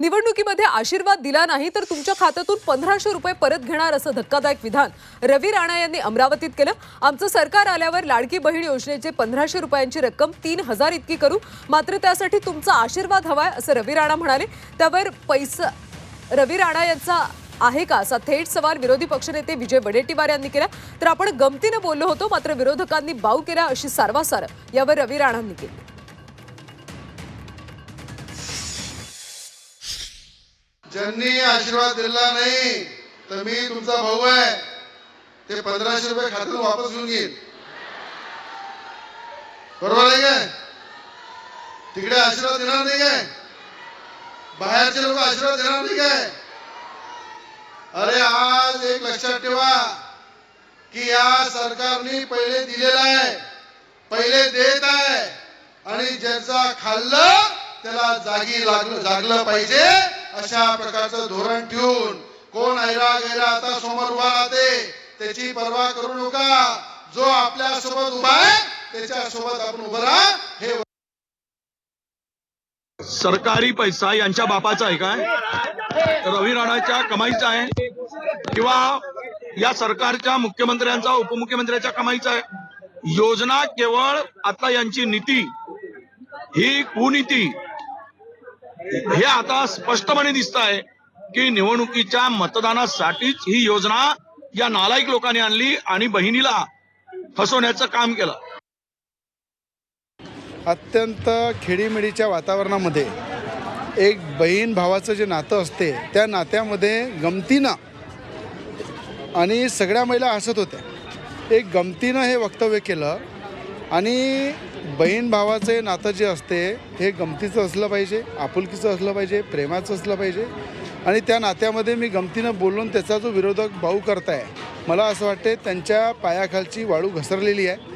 निवडणुकीमध्ये आशीर्वाद दिला नाही तर तुमच्या खात्यातून पंधराशे रुपये परत घेणार असं धक्कादायक विधान रवी राणा यांनी अमरावतीत केलं. आमचं सरकार आल्यावर लाडकी बहीण योजनेचे पंधराशे रुपयांची रक्कम तीन हजार इतकी करू. मात्र त्यासाठी तुमचा आशीर्वाद हवाय असं रवी राणा म्हणाले. त्यावर पैसा रवी राणा यांचा आहे का असा थेट सवाल विरोधी पक्षनेते विजय वडेट्टीवार यांनी केला. तर आपण गमतीनं बोललो होतो मात्र विरोधकांनी बाऊ केला अशी सारवासार. यावर रवी राणांनी केली. ज्यांनी आशीर्वाद दिला नाही तर मी तुमचा भाऊ आहे. ते पंधराशे रुपये खात्यातून वापस घेऊन घेईन बरोबर आहे काय? तिकडे आशीर्वाद देणार नाही काय? बाहेरचे लोक आशीर्वाद देणार नाही काय? अरे आज एक लक्षात ठेवा की या सरकारने पहिले दिलेला आहे पहिले देत आहे आणि ज्याचा खाल्लं त्याला जागी लागलं जागलं पाहिजे. अशा प्रकारचं धोरण ठेवून कोण ऐरा गैरा आता समोर उभा राहते त्याची पर्वा करू नका. जो आपल्यासोबत उभा आहे त्याच्या सोबत आपण उभं राहा. हे सरकारी पैसा यांच्या बापाचा आहे काय? रवी राणाच्या कमाईचा आहे? किंवा या सरकारच्या मुख्यमंत्र्यांचा उपमुख्यमंत्र्यांच्या कमाईचा आहे? योजना केवळ आता यांची नीती ही कुनीती हे आता स्पष्टपणे दिसत आहे की निवडणुकीच्या मतदानासाठीच ही योजना या नालायक लोकांनी आणली आणि बहिणीला फसवण्याचं काम केलं. अत्यंत खेडीमेडीच्या वातावरणामध्ये एक बहीण भावाचं जे नातं असते त्या नात्यामध्ये गमतीनं आणि सगळ्या महिला हसत होत्या. एक गमतीनं हे वक्तव्य केलं आणि बहीण भावाचं नातं जे असते हे गमतीचं असलं पाहिजे आपुलकीचं असलं पाहिजे प्रेमाचं असलं पाहिजे. आणि त्या नात्यामध्ये मी गमतीनं बोलून त्याचा जो विरोधक भाऊ करताय मला असं वाटते त्यांच्या पायाखालची वाळू घसरलेली आहे.